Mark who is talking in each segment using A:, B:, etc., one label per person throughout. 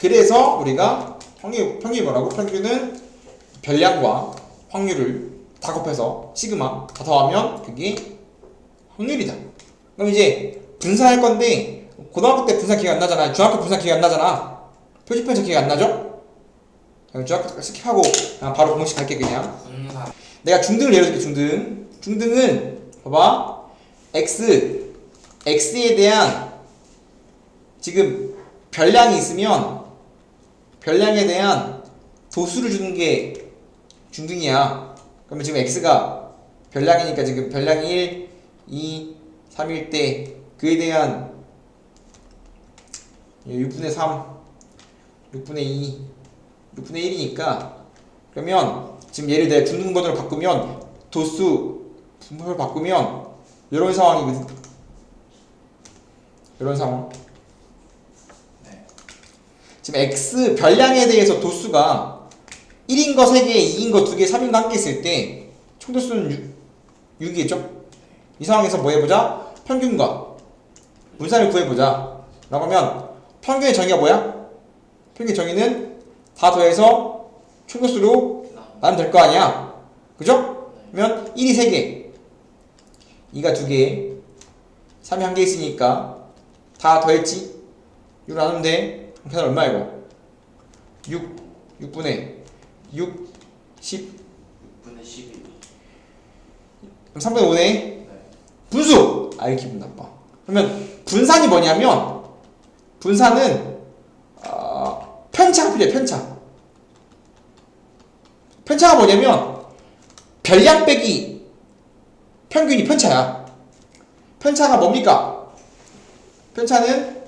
A: 그래서 우리가 평균, 평균이 뭐라고? 평균은 별량과 확률을 다 곱해서 시그마 다 더하면 그게 확률이다. 그럼 이제 분산할 건데 고등학교 때 분산 기억 안 나잖아. 중학교 분산 기억 안 나잖아. 표지편차 기억 안 나죠? 그럼 중학교 때 스킵하고 그냥 바로 공식 갈게 그냥. 내가 중등을 예로 들게 중등. 중등은 봐봐. x x에 대한 지금 별량이 있으면 별량에 대한 도수를 주는 게 중등이야. 그러면 지금 x가 별량이니까 지금 별량이 1, 2, 3일 때 그에 대한 6분의 3, 6분의 2, 6분의 1이니까 그러면 지금 예를 들어 중등 버전을 바꾸면 도수 분모를 바꾸면 이런 상황이거든. 이런 상황.
B: 네
A: 지금 x 별량에 대해서 도수가 1인 거 3개, 2인 거 2개, 3인 거 1개 있을 때 총도수는 6, 6이겠죠? 이 상황에서 뭐 해보자? 평균과 분산을 구해보자. 라고 하면 평균의 정의가 뭐야? 평균 정의는 다 더해서 총도수로 나면 될 거 아니야. 그죠? 그러면 1이 3개, 2가 2개, 3이 1개 있으니까 다 더했지? 6 나누면 돼. 계산 얼마 이거? 6, 6분의 6, 10,
B: 6분의 12
A: 그럼 3분의 5네.
B: 네
A: 분수! 아이 기분 나빠. 그러면 분산이 뭐냐면 분산은 어, 편차가 필요해 편차. 편차가 뭐냐면 별량 빼기 평균이 편차야. 편차가 뭡니까? 편차는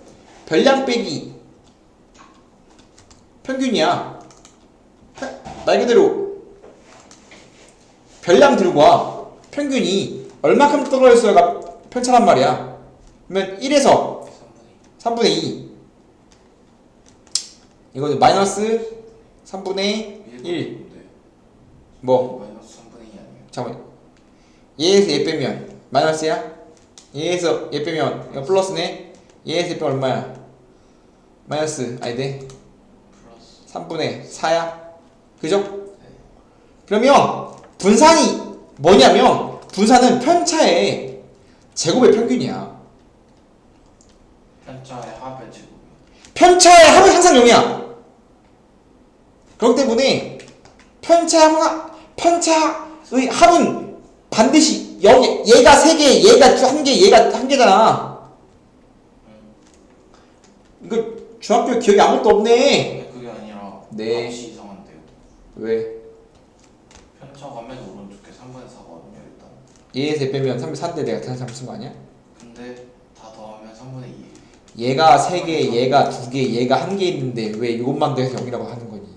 A: 별량 빼기 평균이야. 편- 말 그대로 별량 들과 평균이 얼마큼 떨어졌어요가 편차란 말이야. 그러면 1에서
B: 3분의
A: 3분의 2. 이거는 마이너스 3분의 1. 뭐?
B: 마이너스 3분의 2 아니에요?
A: 잠깐만. 얘에서 얘 빼면 마이너스야? 얘에서 얘 빼면 이거 플러스네? 얘에서 얘 빼면 얼마야? 마이너스 아니 네.
B: 플러스
A: 3분의 4야. 그죠? 그러면 분산이 뭐냐면 분산은 편차의 제곱의 평균이야.
B: 편차의 합의 제곱
A: 편차의 합은 항상 0이야. 그렇기 때문에 편차의 합은 편차의 합은 반드시 0. 얘가 3개, 얘가 1개, 얘가 1개잖아. 이거 중학교 기억이 아무것도 없네.
B: 네,
A: 네.
B: 값이 이상한데요
A: 왜?
B: 편차가 맨 오른쪽에 3분의 4거든요 일단
A: 얘에서 빼면 3 4인데 내가 계산 잘못 쓴거 아니야?
B: 근데 다 더하면 3분의 2
A: 얘가 3개, 얘가 2개, 얘가 1개 있는데 왜 이것만 더해서 0이라고 하는 거니?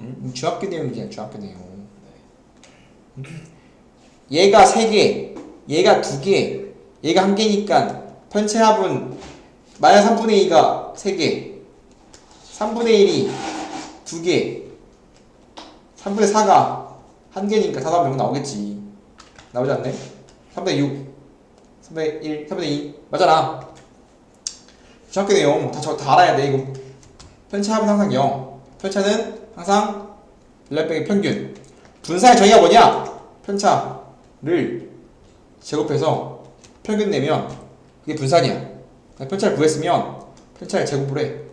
A: 응? 중학교 내용이야, 중학교 내용. 얘가 3개, 얘가 2개, 얘가 1개니까 편체합은 마이너스 3분의 2가 3개, 3분의 1이 2개, 3분의 4가 1개니까 4 더하면 0 나오겠지. 나오지 않네? 3분의 6, 3분의 1, 3분의 2. 맞잖아. 내용 다, 저, 다 알아야 돼. 이거 편차합은 항상 0. 편차는 항상 별량빼기 평균. 분산의 정의가 뭐냐? 편차를 제곱해서 평균 내면 그게 분산이야. 편차를 구했으면 편차를 제곱을 해.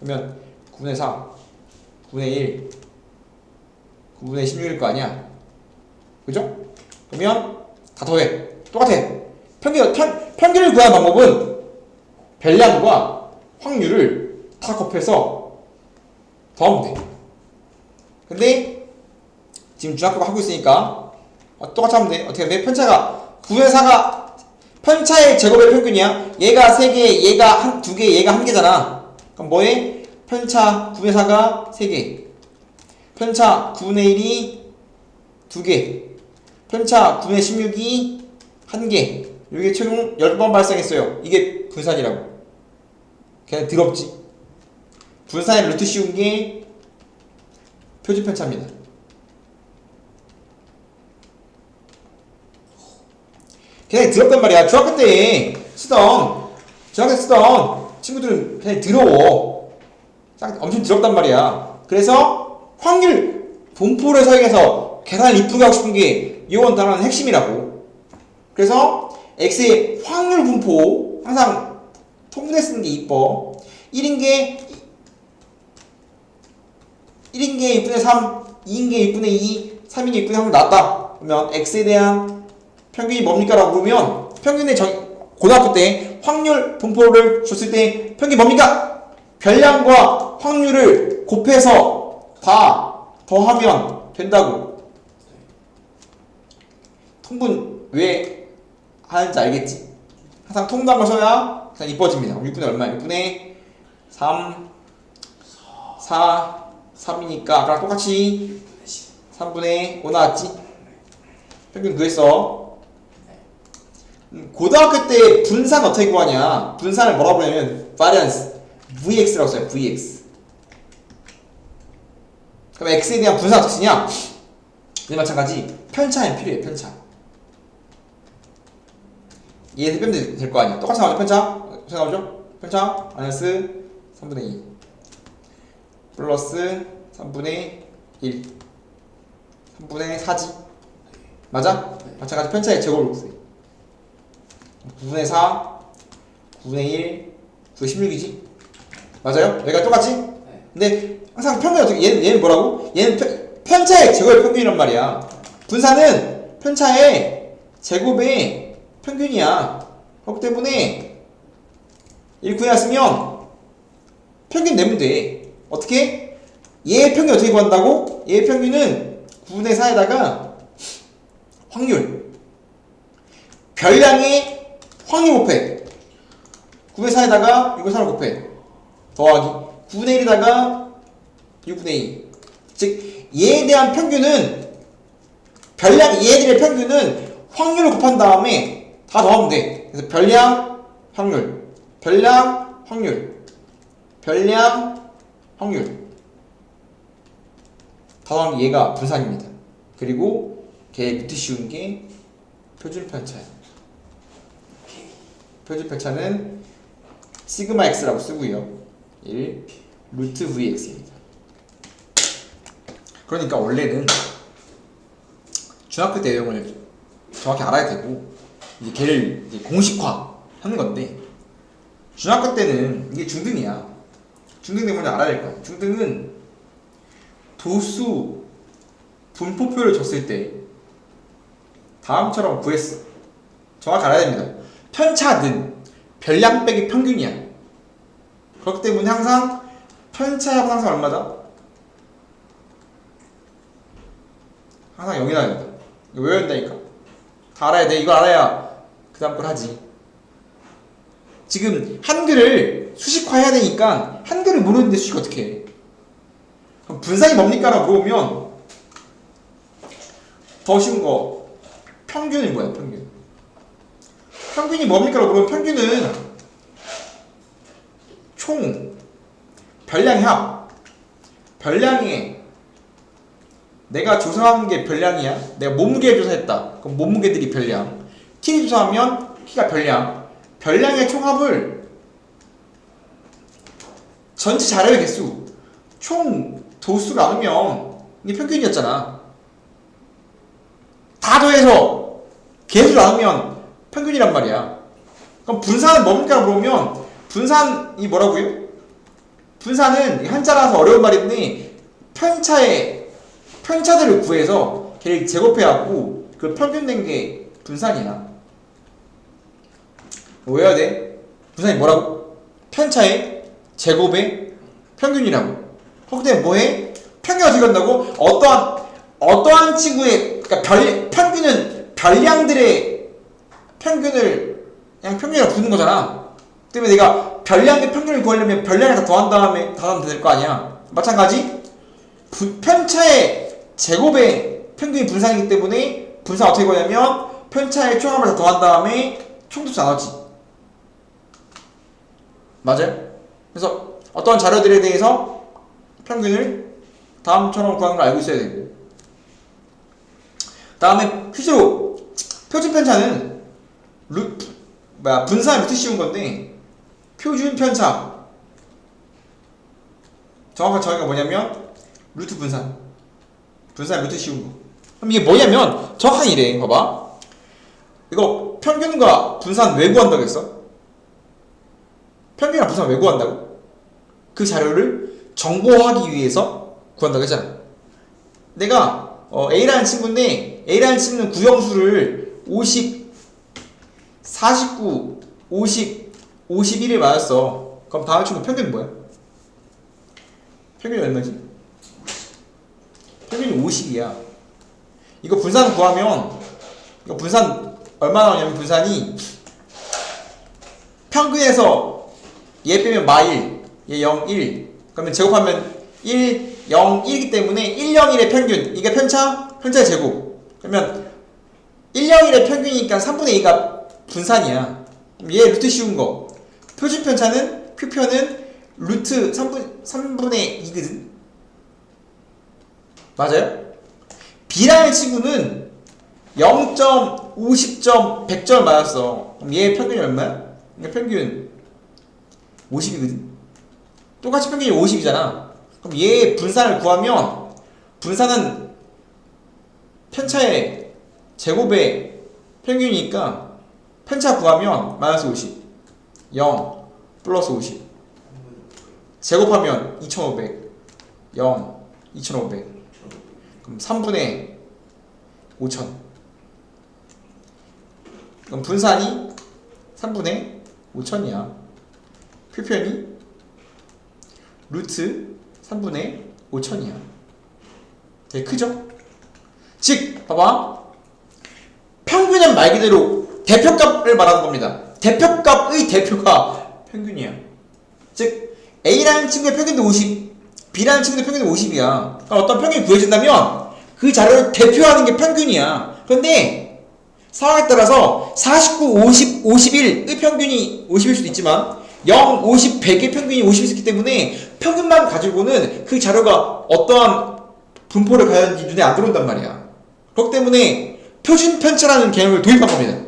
A: 그러면 9분의 4, 9분의 1, 9분의 16일 거 아니야? 그죠? 그러면 다 더해. 똑같아. 평균, 평, 평균을 구하는 방법은 별량과 확률을 다 곱해서 더하면 돼. 근데 지금 중학교가 하고 있으니까 어, 똑같이 하면 돼. 어떻게 돼? 편차가 9의 4가 편차의 제곱의 평균이야. 얘가 3개, 얘가 한, 2개, 얘가 1개잖아. 그럼 뭐해? 편차 9의 4가 3개. 편차 9분의 1이 2개. 편차 9분의 16이 1개. 이게 최종 10번 발생했어요. 이게 분산이라고. 그냥 더럽지. 분산에 루트 씌운 게 표지 편차입니다. 그냥 더럽단 말이야. 중학교 때 쓰던, 중학교 때 쓰던 친구들은 그냥 더러워. 짱- 엄청 더럽단 말이야. 그래서 확률 분포를 사용해서 계산을 이쁘게 하고 싶은 게 이원 단어는 핵심이라고. 그래서 x의 확률 분포 항상 통분해 쓰는 게 이뻐. 1인 게 1인 게 6분의 3, 2인 게 6분의 2, 3인 게 6분의 3을 놨다. 그러면 x에 대한 평균이 뭡니까? 라고 물으면 평균의 정, 고등학교 때 확률 분포를 줬을 때 평균이 뭡니까? 별량과 확률을 곱해서 다 더하면 된다고. 통분 왜 하는지 알겠지? 항상 통분한 걸 써야 그냥 이뻐집니다. 6분의 얼마야? 6분의 3, 4, 3이니까 아까랑 똑같이 3분의 5 나왔지? 평균 구했어. 음, 고등학교 때 분산 어떻게 구하냐? 분산을 뭐라고 부르냐면 variance, vx라고 써요. vx. 그럼 x에 대한 분산 어떻게 쓰냐? 이제 마찬가지 편차는 필요해. 편차. 이해해서 빼면 될 거 아니야. 똑같이 나오죠. 편차. 나오죠? 편차 마이너스 3분의 2 플러스 3분의 1 3분의 4지 맞아? 마찬가지 편차의 제곱을 구해 9분의 4 9분의 1 9분의 16이지 맞아요? 여기가 똑같지? 근데 항상 평균이 어떻게 얘는, 얘는 뭐라고? 얘는 편, 편차의 제곱의 평균이란 말이야 분산은 편차의 제곱의 평균이야 그렇기 때문에 1 구해놨으면 평균 내면 돼 어떻게? 얘의 평균 어떻게 구한다고? 얘의 평균은 9분의 4에다가 확률 별량의 확률 곱해. 9분의 4에다가 6분의 3을 곱해. 더하기 9분의 1에다가 6분의 2 즉 얘에 대한 평균은 별량 얘들의 평균은 확률을 곱한 다음에 다 더하면 돼. 그래서 별량 확률 별량 확률 별량 확률. 다 더하면 얘가 분산입니다. 그리고 걔 밑에 씌운 게 표준 편차예요. 표준 편차는 시그마 x라고 쓰고요. 1 루트 vx입니다. 그러니까 원래는 중학교 때 내용을 정확히 알아야 되고 이제 걔를 이제 공식화 하는 건데 중학교 때는 이게 중등이야. 중등 내용을 알아야 될 거야. 중등은 도수 분포표를 줬을 때 다음처럼 구했어. 정확히 알아야 됩니다. 편차는 별량 빼기 평균이야. 그렇기 때문에 항상 편차합은 항상 얼마다? 항상 0이 나야 된다. 이거 외워야 된다니까. 다 알아야 돼. 이거 알아야 그 다음 걸 하지. 지금 한글을 수식화해야 되니까 한글을 모르는데 수식 어떻게 해? 그럼 분산이 뭡니까? 라고 물어보면 더 쉬운 거 평균이 뭐야 평균 평균이 뭡니까? 물어보면 평균은 총 별량의 합 별량의 내가 조사한 게 별량이야. 내가 몸무게 조사했다. 그럼 몸무게들이 별량. 키를 조사하면 키가 별량. 별량의 총합을 전체 자료의 개수 총 도수를 나누면 이게 평균이었잖아. 다 더해서 개수를 나누면 평균이란 말이야. 그럼 분산은 뭡니까? 물어보면 분산이 뭐라고요? 분산은 한자라서 어려운 말인데 편차의 편차들을 구해서 걔를 제곱해갖고 그 평균 낸게 분산이야. 뭐 외워야 돼? 분산이 뭐라고? 편차의 제곱의 평균이라고. 때문에 뭐해? 평균 어떻게 한다고? 어떠한 어떠한 친구의 그러니까 별 평균은 별량들의 평균을 그냥 평균이라고 부르는 거잖아. 그 때문에 내가 별량의 평균을 구하려면 별량을 다 더한 다음에 더하면 될 거 아니야. 마찬가지 부- 편차의 제곱의 평균이 분산이기 때문에 분산 어떻게 구하냐면 편차의 총합을 다 더한 다음에 총도수 나눴지. 맞아요? 그래서 어떤 자료들에 대해서 평균을 다음처럼 구하는 걸 알고 있어야 되고 다음에 퀴즈로 표준 편차는 루, 뭐야 분산이 루트 씌운 건데 표준 편차 정확한 정의가 뭐냐면 루트 분산. 분산 루트 씌운 거. 그럼 이게 뭐냐면 정확한 이래. 봐봐. 이거 평균과 분산 왜 구한다고 했어? 평균이랑 분산 왜 구한다고? 그 자료를 정보하기 위해서 구한다고 했잖아. 내가 어, A라는 친구인데 A라는 친구는 구형수를 50, 49, 50, 51을 맞았어. 그럼 다음 친구 평균이 뭐야? 평균이 얼마지? 평균이 50이야. 이거 분산 구하면 이거 분산 얼마 나오냐면 분산이 평균에서 얘 빼면 마1, 얘 0, 1 그러면 제곱하면 1, 0, 1이기 때문에 1, 0, 1의 평균 이게 편차? 편차의 제곱 그러면 1, 0, 1의 평균이니까 3분의 2가 분산이야 얘 루트 씌운 거 표준 편차는 표표는 루트 3분, 3분의 2거든 맞아요? B라는 친구는 0점, 50점, 100점 맞았어. 그럼 얘 평균이 얼마야? 그러니까 평균 50이거든. 똑같이 평균이 50이잖아. 그럼 얘 분산을 구하면 분산은 편차의 제곱의 평균이니까 편차 구하면 마이너스 50, 0 플러스 50 제곱하면 2500, 0, 2500 그럼 3분의 5천. 그럼 분산이 3분의 5천이야. 표편이 루트 3분의 5천이야. 되게 크죠? 즉 봐봐. 평균은 말 그대로 대표값을 말하는 겁니다 대표값의 대표가 평균이야 즉 A라는 친구의 평균도 50 B라는 친구의 평균도 50이야 그럼 어떤 평균이 구해진다면 그 자료를 대표하는 게 평균이야 그런데 상황에 따라서 49, 50, 51의 평균이 50일 수도 있지만 0, 50, 100의 평균이 50이 있기 때문에 평균만 가지고는 그 자료가 어떠한 분포를 가졌는지 눈에 안 들어온단 말이야. 그렇기 때문에 표준 편차라는 개념을 도입한 겁니다.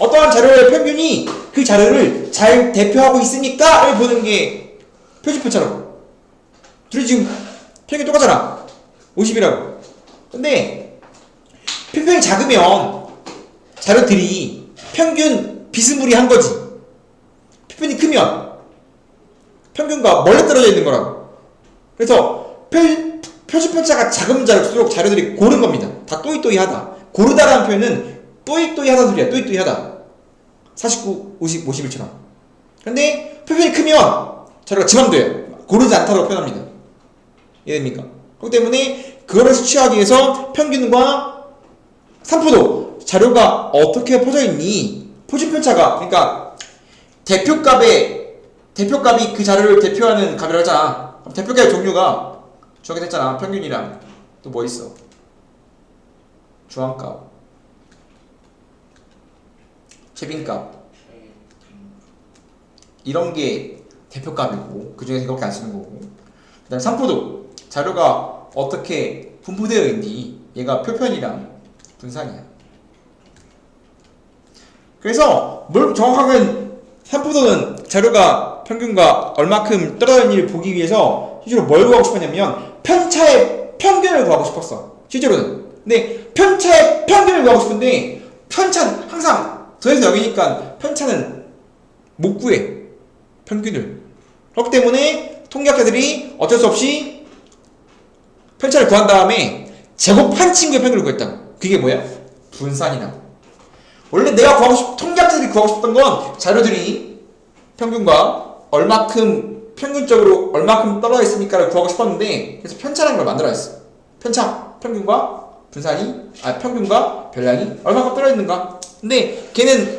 A: 즉 어떠한 자료의 평균이 그 자료를 잘 대표하고 있으니까를 보는 게 편차라고. 둘이 지금 평균 똑같잖아. 50이라고. 근데 표준이 작으면 자료들이 평균 비스무리한 거지. 표준이 크면 평균과 멀리 떨어져 있는 거라고. 그래서 표, 표준 편차가 작은 자료일수록 자료들이 고른 겁니다. 다 또이또이하다. 고르다라는 표현은 또이또이하다 소리야. 또이또이하다. 49, 50, 51처럼. 근데 표준이 크면 자료가 지맘대요. 고르지 않다고 표현합니다. 이해됩니까? 그렇기 때문에 그거를 취하기 위해서 평균과 산포도 자료가 어떻게 퍼져 있니? 표준 편차가 그러니까 대표값의 대표값이 그 자료를 대표하는 값이라고 하잖아. 대표값의 종류가 정해졌잖아. 평균이랑 또 뭐 있어? 중앙값, 최빈값 이런 게 대표값이고 그 중에서 이렇게 안 쓰는 거고. 그 다음 산포도 자료가 어떻게 분포되어 있니? 얘가 표편이랑 분산이야. 그래서 뭘 정확하게 산포도는 자료가 평균과 얼마큼 떨어져 있는지를 보기 위해서 실제로 뭘 구하고 싶었냐면 편차의 평균을 구하고 싶었어. 실제로는. 근데 편차의 평균을 구하고 싶은데 편차는 항상 더해서 여기니까 편차는 못 구해. 평균을. 그렇기 때문에 통계학자들이 어쩔 수 없이 편차를 구한 다음에 제곱한 친구의 평균을 구했다. 그게 뭐야? 분산이라고. 원래 내가 구하고 싶, 통계학자들이 구하고 싶던 건 자료들이 평균과 얼마큼 평균적으로 얼마큼 떨어져 있으니까를 구하고 싶었는데 그래서 편차라는 걸 만들어냈어. 편차, 평균과 분산이 아 평균과 별량이 얼마큼 떨어져 있는가. 근데 걔는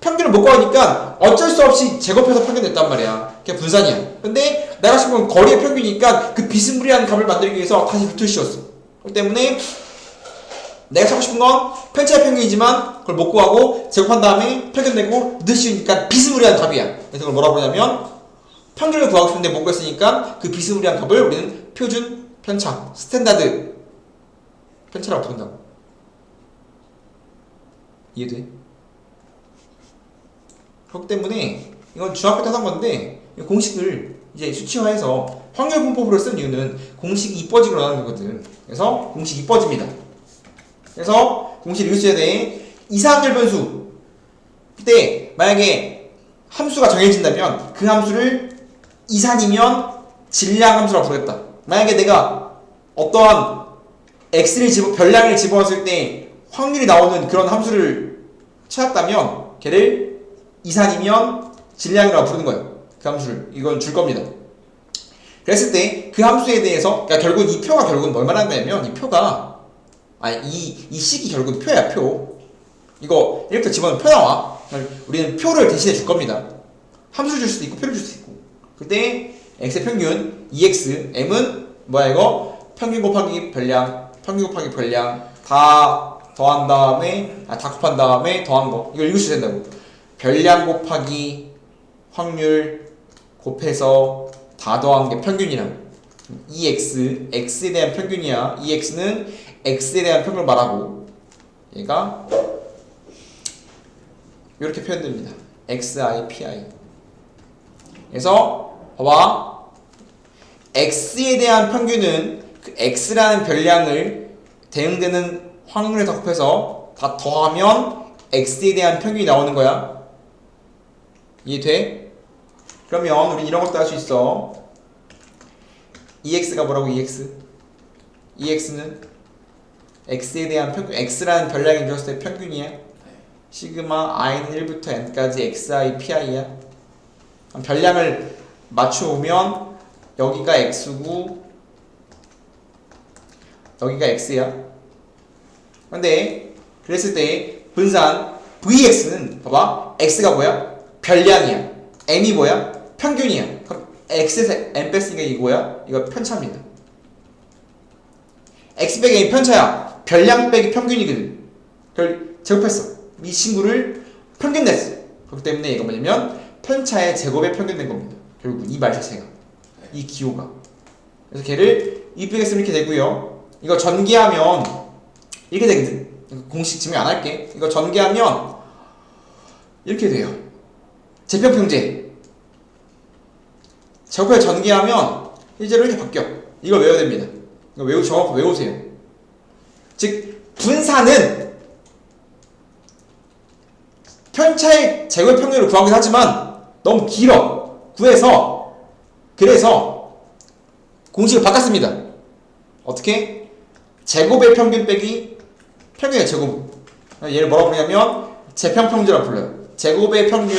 A: 평균을 못 구하니까 어쩔 수 없이 제곱해서 평균 냈단 말이야. 그게 분산이야. 근데 내가 싶은 거리의 평균이니까 그 비스무리한 값을 만들기 위해서 다시 루트를 씌웠어. 그렇기 때문에 내가 찾고 싶은 건 편차의 평균이지만 그걸 못 구하고 제곱한 다음에 평균 내고 늦으니까 비스무리한 답이야. 그래서 그걸 뭐라고 하냐면 평균을 구하고 싶은데 못 구했으니까 그 비스무리한 값을 우리는 표준 편차, 스탠다드 편차라고 부른다고. 이해돼? 그렇기 때문에 이건 중학교 때한 건데 이 공식을 이제 수치화해서 확률 분법으로 쓴 이유는 공식이 이뻐지고 나오는 거거든. 그래서 공식이 이뻐집니다. 그래서 공식 일수에 대해 이상률 변수. 그때 만약에 함수가 정해진다면 그 함수를 이산이면 질량 함수라고 부르겠다. 만약에 내가 어떠한 x를 집어 별량을 집어넣었을 때 확률이 나오는 그런 함수를 찾았다면 걔를 이산이면 질량이라고 부르는 거예요. 그 함수를. 이건 줄 겁니다. 그랬을 때 그 함수에 대해서 그러니까 결국 이 표가 결국은 뭘 말하는 거냐면 이 표가 아니 이, 이 식이 결국은 표야 표. 이거 이렇게 집어넣으면 표 나와. 우리는 표를 대신해 줄 겁니다. 함수를 줄 수도 있고 표를 줄 수도 있고. 그때 x의 평균 2x m은 뭐야 이거? 평균 곱하기 별량 평균 곱하기 별량 다 더한 다음에 아, 다 곱한 다음에 더한 거. 이걸 읽으셔야 된다고. 별량 곱하기 확률 곱해서 다 더한 게 평균이라고. 2x x에 대한 평균이야. 2x는 x에 대한 평균을 말하고. 얘가 이렇게 표현됩니다. Xi pi 그래서 봐봐. X에 대한 평균은 그 x라는 별량을 대응되는 확률에 다 곱해서 다 더하면 x에 대한 평균이 나오는 거야 이해돼? 그러면 우리 이런 것도 할 수 있어. EX가 뭐라고 EX? EX는 X에 대한 평균, X라는 별량이 주었을 때 평균이야. 시그마 i는 1부터 n까지 xi, pi야. 별량을 맞춰오면 여기가 x고 여기가 x야. 근데 그랬을 때 분산 vx는 봐봐 x가 뭐야? 별량이야. m이 뭐야? 평균이야. 그럼 x에서 m 뺐으니까 이거야? 이거 편차입니다. x 빼기 m 편차야. 별량 빼기 평균이거든. 그걸 제곱했어. 이 친구를 평균 냈어. 그렇기 때문에 이거 뭐냐면 편차의 제곱에 평균 된 겁니다. 결국 이 말 자체가 이 기호가. 그래서 걔를 200x 이렇게 되고요. 이거 전개하면 이렇게 되거든. 이거 공식 증명 안 할게. 이거 전개하면 이렇게 돼요. 재평평제. 제곱에 전개하면 실제로 이렇게 바뀌어. 이걸 외워야 됩니다. 이거 외우 정확히 외우세요. 즉 분사는 편차의 제곱 평균을 구하긴 하지만 너무 길어. 구해서 그래서 공식을 바꿨습니다. 어떻게? 제곱의 평균 빼기 평균의 제곱. 얘를 뭐라고 부르냐면 재평평제라고 불러요. 제곱의 평균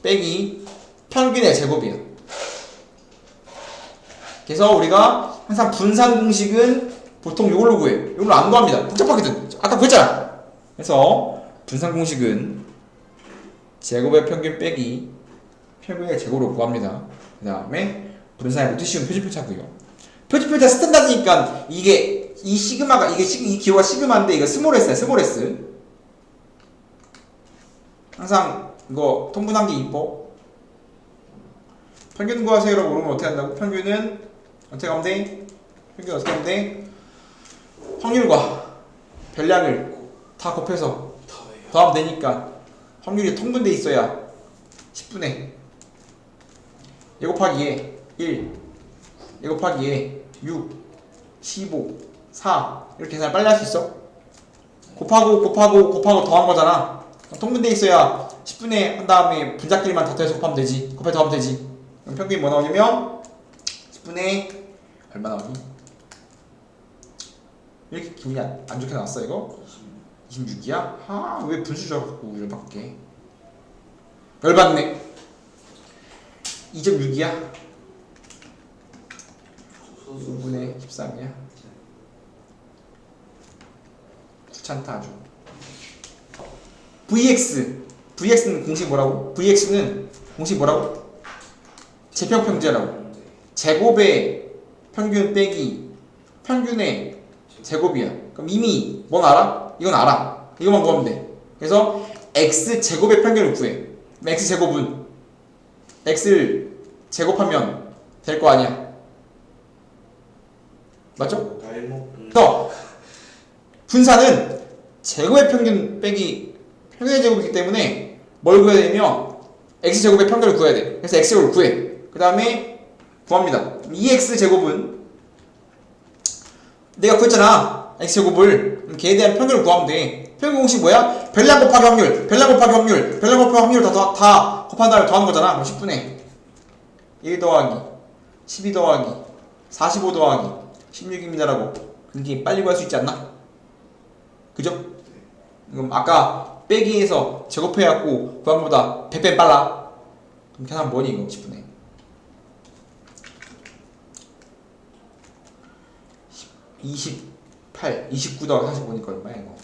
A: 빼기 평균의 제곱이에요. 그래서 우리가 항상 분산 공식은 보통 이걸로 구해요. 이걸로 안 구합니다. 복잡하거든. 아까 그랬잖아. 그래서 분산 공식은 제곱의 평균 빼기 평균의 제곱으로 구합니다. 그 다음에 분산의 못쉬운 표지표차고요. 표지표차 스탠다드니까 이게 이 시그마가 이게 시, 이 기호가 시그마인데 이거 스몰 s야 스몰 s. 항상 이거 통분한 게 이뻐. 평균 구하세요라고 물으면 어떻게 한다고? 평균은 어떻게 하면 돼? 평균 어떻게 하면 돼? 확률과 별량을 다 곱해서. 더하면 되니까 확률이 통분돼 있어야 10분의 1 곱하기 2에 1 1 곱하기 2에 6 15 4 이렇게 계산 빨리 할 수 있어? 곱하고 곱하고 곱하고 더한 거잖아 통분돼 있어야 10분의 한 다음에 분자끼리만 다 더해서 곱하면 되지 곱해 더하면 되지 그럼 평균이 뭐 나오냐면 10분의 얼마 나오니? 왜 이렇게 기분이 안, 안 좋게 나왔어 이거? 26이야? 아, 왜 분수저 갖고 열받게? 열받네. 2.6이야? 5분의 13이야? 귀찮다 아주. VX. VX는 공식 뭐라고? VX는 공식 뭐라고? 재평평제라고. 제곱의 평균 빼기 평균의 제곱이야. 그럼 이미 뭔 알아? 이건 알아. 이것만 구하면 돼. 그래서 x 제곱의 평균을 구해. x 제곱은 x를 제곱하면 될 거 아니야. 맞죠? 그래서 분사는 제곱의 평균 빼기 평균의 제곱이기 때문에 뭘 구해야 되냐면 x 제곱의 평균을 구해야 돼. 그래서 x 제곱을 구해. 그 다음에 구합니다 2x 제곱은 내가 구했잖아 x 제곱을 그럼 걔에 대한 평균을 구하면 돼 평균 공식 뭐야? 별량 곱하기 확률 별량 곱하기 확률 별량 곱하기 확률 다, 다, 다 곱한 다음에 더하는 거잖아 그럼 10분의 1 더하기 12 더하기 45 더하기 16입니다라고 굉장히 빨리 구할 수 있지 않나? 그죠? 그럼 아까 빼기에서 제곱해갖고 구한 것보다 100배 빨라 그럼 계산 뭐니 이거 10분의 28, 29 더하기 45니까 얼마야 이거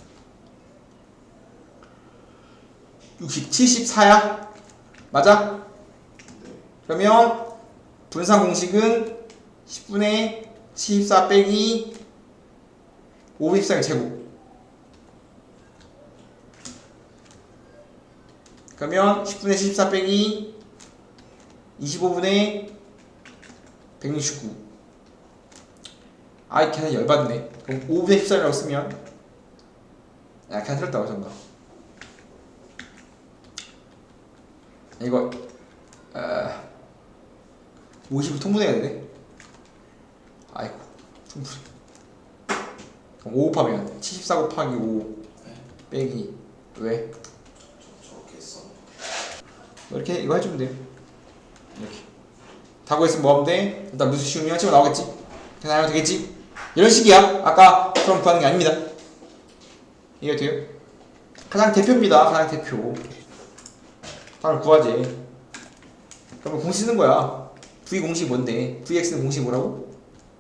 A: 60, 74야? 맞아? 그러면 분산 공식은 10분의 74 빼기 54의 제곱 그러면 10분의 74 빼기 25분의 169 아이 계산 열받네. 그럼 5분의 14라고 쓰면 야 계산 틀렸다고 정가 이거 아, 50을 통분해야 되네. 아이고 통분. 그럼 5 곱하면 74 곱하기 5 빼기 왜? 뭐 이렇게 이거 해주면 돼요. 이렇게. 다 구했으면 뭐 하면 돼? 일단 무수 쉬운 치고 나오겠지? 계산하면 되겠지? 이런 식이야. 아까 그럼 구하는 게 아닙니다. 이해 돼요? 가장 대표입니다. 가장 대표. 답을 구하지. 그러면 공식 쓰는 거야. V 공식이 뭔데? Vx는 공식이 뭐라고?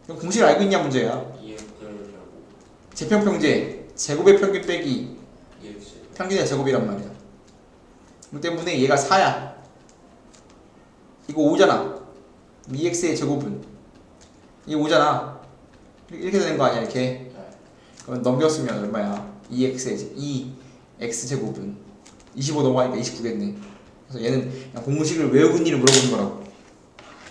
A: 그럼 공식을 알고 있냐 문제야.
B: 2x를 결국
A: 제평평제. 제곱의 평균 빼기.
B: 2x
A: 평균의 제곱이란 말이야. 그 때문에 얘가 4야. 이거 5잖아. 2x의 제곱은 이게 5잖아. 이렇게 되는 거 아니야 이렇게.
B: 네.
A: 그러면 넘겼으면 얼마야? 2x의 2x 제곱은 25 넘어가니까 29겠네. 그래서 얘는 공식을 외우고 있니를 물어보는 거라고.